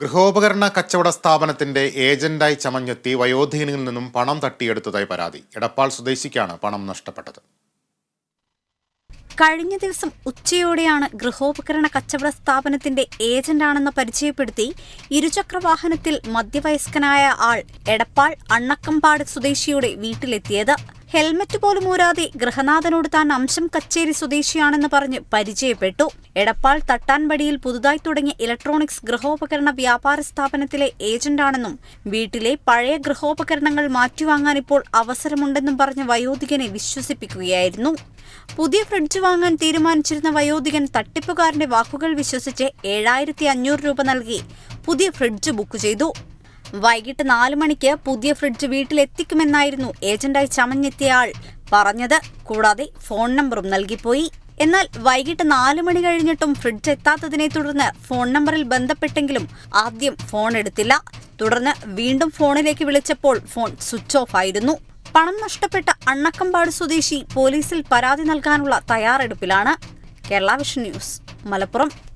ഗൃഹോപകരണ കച്ചവട സ്ഥാപനത്തിന്റെ ഏജന്റായി ചമഞ്ഞെത്തി വയോധീനിൽ നിന്നും പണം തട്ടിയെടുത്തതായി പരാതി. എടപ്പാൾ സ്വദേശിക്കാണ് പണം നഷ്ടപ്പെട്ടത്. കഴിഞ്ഞ ദിവസം ഉച്ചയോടെയാണ് ഗൃഹോപകരണ കച്ചവട സ്ഥാപനത്തിന്റെ ഏജന്റാണെന്ന് പരിചയപ്പെടുത്തി ഇരുചക്ര വാഹനത്തിൽ മധ്യവയസ്കനായ ആൾ എടപ്പാൾ അണ്ണക്കമ്പാട് സ്വദേശിയുടെ വീട്ടിലെത്തിയത്. ഹെൽമറ്റ് പോലും ഊരാതെ ഗൃഹനാഥനോട് താൻ അംശം കച്ചേരി സ്വദേശിയാണെന്ന് പറഞ്ഞ് പരിചയപ്പെട്ടു. എടപ്പാൾ തട്ടാൻപടിയിൽ പുതുതായി തുടങ്ങിയ ഇലക്ട്രോണിക്സ് ഗൃഹോപകരണ വ്യാപാര സ്ഥാപനത്തിലെ ഏജന്റാണെന്നും വീട്ടിലെ പഴയ ഗൃഹോപകരണങ്ങൾ മാറ്റിവാങ്ങാൻ ഇപ്പോൾ അവസരമുണ്ടെന്നും പറഞ്ഞ് വയോധികനെ വിശ്വസിപ്പിക്കുകയായിരുന്നു. പുതിയ ഫ്രിഡ്ജ് വാങ്ങാൻ തീരുമാനിച്ചിരുന്ന വയോധികൻ തട്ടിപ്പുകാരന്റെ വാക്കുകൾ വിശ്വസിച്ച് ഏഴായിരത്തി അഞ്ഞൂറ് രൂപ നൽകി പുതിയ ഫ്രിഡ്ജ് ബുക്ക് ചെയ്തു. വൈകിട്ട് നാലു മണിക്ക് പുതിയ ഫ്രിഡ്ജ് വീട്ടിലെത്തിക്കുമെന്നായിരുന്നു ഏജന്റായി ചമഞ്ഞെത്തിയ ആൾ. പറഞ്ഞത് കൂടാതെ ഫോൺ നമ്പറും നൽകിപ്പോയി. എന്നാൽ വൈകിട്ട് നാലു മണി കഴിഞ്ഞിട്ടും ഫ്രിഡ്ജ് എത്താത്തതിനെ തുടർന്ന് ഫോൺ നമ്പറിൽ ബന്ധപ്പെട്ടെങ്കിലും ആദ്യം ഫോൺ എടുത്തില്ല. തുടർന്ന് വീണ്ടും ഫോണിലേക്ക് വിളിച്ചപ്പോൾ ഫോൺ സ്വിച്ച് ഓഫ് ആയിരുന്നു. പണം നഷ്ടപ്പെട്ട അണ്ണക്കമ്പാട് സ്വദേശി പോലീസിൽ പരാതി നൽകാനുള്ള തയ്യാറെടുപ്പിലാണ്. Kerala vision news Malappuram.